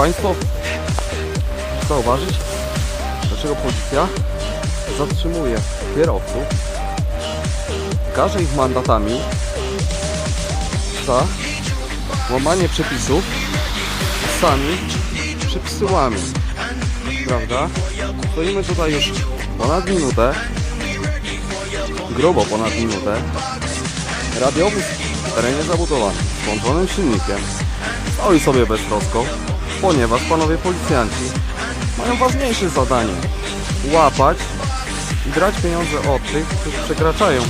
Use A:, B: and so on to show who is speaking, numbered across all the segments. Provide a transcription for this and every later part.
A: Państwo, zauważyć, dlaczego policja zatrzymuje kierowców, karze ich mandatami za łamanie przepisów, sami przepisy łamią. Prawda? Stoimy tutaj już ponad minutę, grubo ponad minutę. Radiowóz w terenie zabudowanym, włączonym silnikiem, stoi sobie beztrosko, ponieważ panowie policjanci mają ważniejsze zadanie. Łapać i brać pieniądze od tych, którzy przekraczają.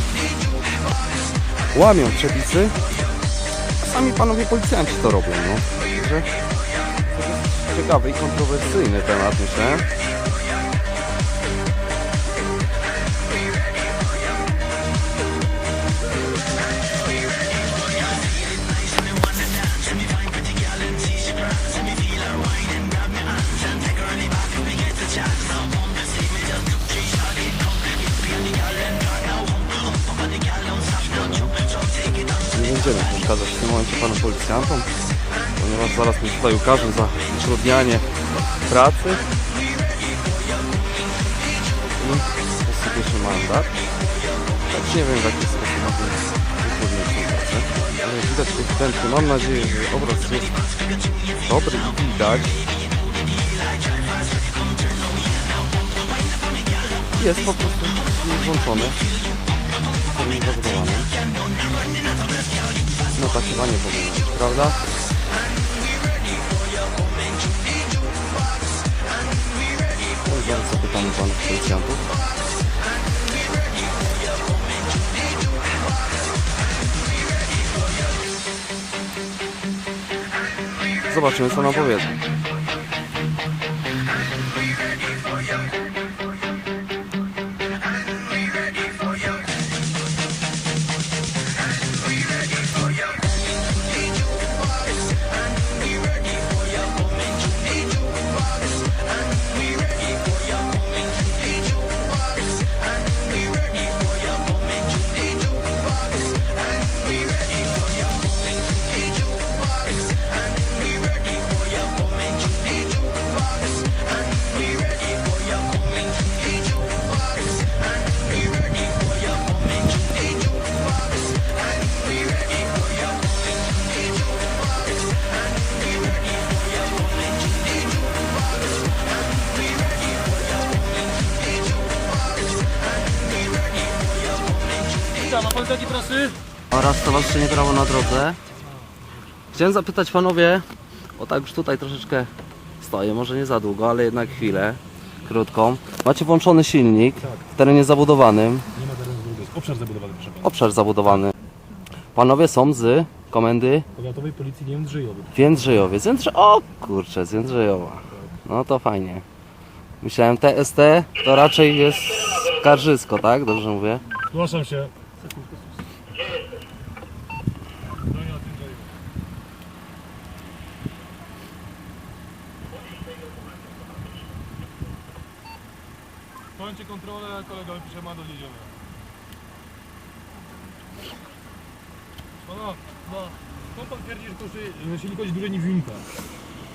A: Łamią przepisy, a sami panowie policjanci to robią, no. Także ciekawy i kontrowersyjny temat, myślę. Będziemy przeszkadzać w tym momencie panu policjantom, ponieważ zaraz mnie tutaj ukażą za utrudnianie pracy. I posypię się mandat. Choć nie wiem w jaki sposób mogę utrudniać tę pracę. Ale widać ewidentnie, mam nadzieję, że obraz jest dobry i widać. Jest po prostu włączony. Termin zabudowany. No tak chyba nie powinno prawda? No i zaraz zapytamy panów policjantów. Zobaczymy co nam powiedzą.
B: Pan taki prasy?
A: oraz Stowarzyszenie Prawo na Drodze. Chciałem zapytać panowie, bo tak już tutaj troszeczkę stoję, może nie za długo, ale jednak chwilę, krótką. Macie włączony silnik w terenie zabudowanym,
B: Nie ma terenu drugiego, jest obszar zabudowany, proszę pana.
A: obszar zabudowany. Panowie są z komendy
B: Powiatowej Policji nie Jędrzyjowy.
A: w Jędrzejowie. Z Jędrze... O kurczę, z Jędrzejowa. No to fajnie. Myślałem TST to raczej jest Karżysko, tak? Dobrze mówię?
B: Zgłaszam się. Kończę kontrolę, kolega wypisze mandat, jedziemy. Pana, no, skąd pan twierdzi, że to się-?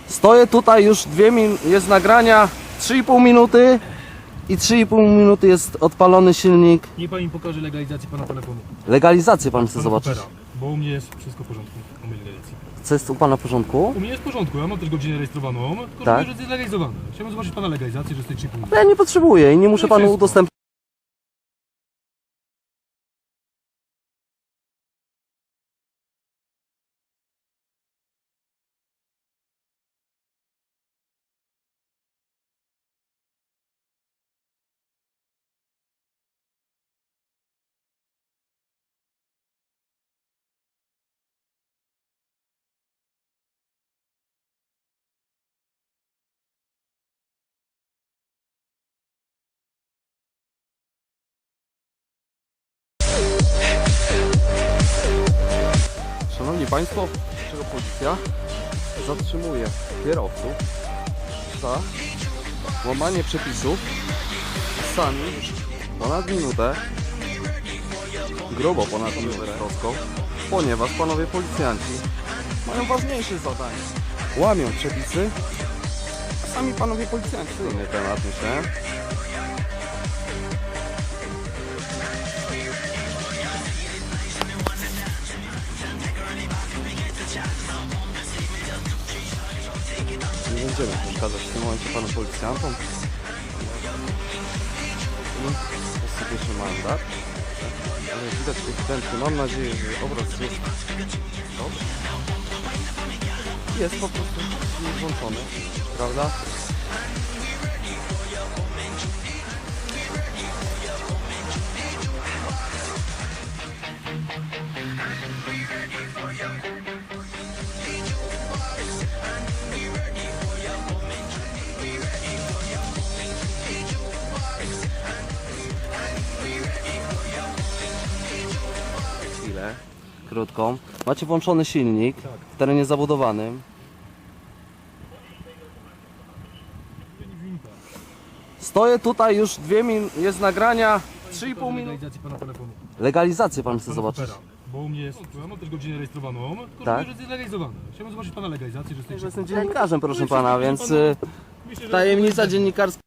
A: Stoję tutaj już dwie min... jest nagrania 3,5 minuty i 3,5 minuty jest odpalony silnik.
B: Niech pan mi pokaże legalizację pana telefonu.
A: Legalizację pan chce
B: Pana
A: zobaczyć.
B: Coopera, Bo u mnie jest wszystko w porządku, u mnie legalizacji.
A: Co jest u pana w porządku?
B: U mnie jest w porządku, ja mam też godzinę rejestrowaną, tylko
A: Tak?
B: tak? że jest zlegalizowane. Chciałbym zobaczyć pana legalizację, że z tej chipu.
A: Ja nie potrzebuję i nie muszę panu
B: wszystko.
A: udostępnić. Szanowni Państwo, dlaczego policja zatrzymuje kierowców za łamanie przepisów sami ponad minutę, grubo ponad minutę troską, ponieważ panowie policjanci mają ważniejsze zadanie. Łamią przepisy, sami panowie policjanci. Inny temat myślę. Będziemy przeszkadzać w tym momencie panu policjantom. Jeszcze mandat. Ale widać ewidentnie, mam nadzieję, że obraz jest dobry. Jest po prostu włączony, prawda? Krótką. Macie włączony silnik w terenie zabudowanym. Stoję tutaj już dwie min, jest nagrania 3,5 minuty.
B: Legalizacji pana telefonu.
A: Legalizację pan chce zobaczyć.
B: Bo u mnie jest, ja mam też godzinę rejestrowaną, tylko
A: Tak?
B: tak? że jest zlegalizowane. Chciałbym zobaczyć pana legalizację, że jesteście...
A: jestem dziennikarzem, proszę pana, więc y, tajemnica dziennikarska